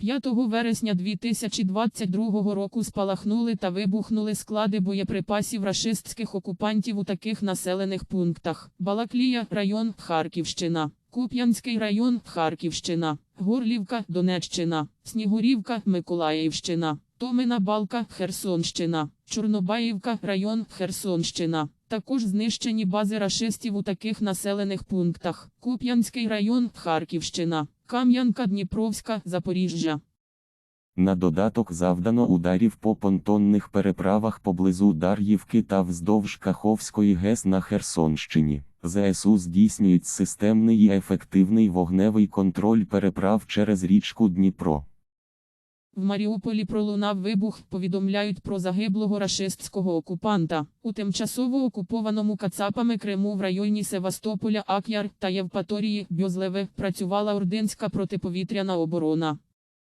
5 вересня 2022 року спалахнули та вибухнули склади боєприпасів рашистських окупантів у таких населених пунктах: Балаклія, район Харківщина, Куп'янський район Харківщина, Горлівка, Донеччина, Снігурівка, Миколаївщина, Томина Балка, Херсонщина, Чорнобаївка, район Херсонщина. Також знищені бази рашистів у таких населених пунктах: Куп'янський район, Харківщина, Кам'янка, Дніпровська, Запоріжжя. На додаток завдано ударів по понтонних переправах поблизу Дар'ївки та вздовж Каховської ГЕС на Херсонщині. ЗСУ здійснюють системний і ефективний вогневий контроль переправ через річку Дніпро. В Маріуполі пролунав вибух, повідомляють про загиблого рашистського окупанта. У тимчасово окупованому Кацапами Криму в районі Севастополя, Ак'яр та Євпаторії, Бьозлеве, працювала ординська протиповітряна оборона.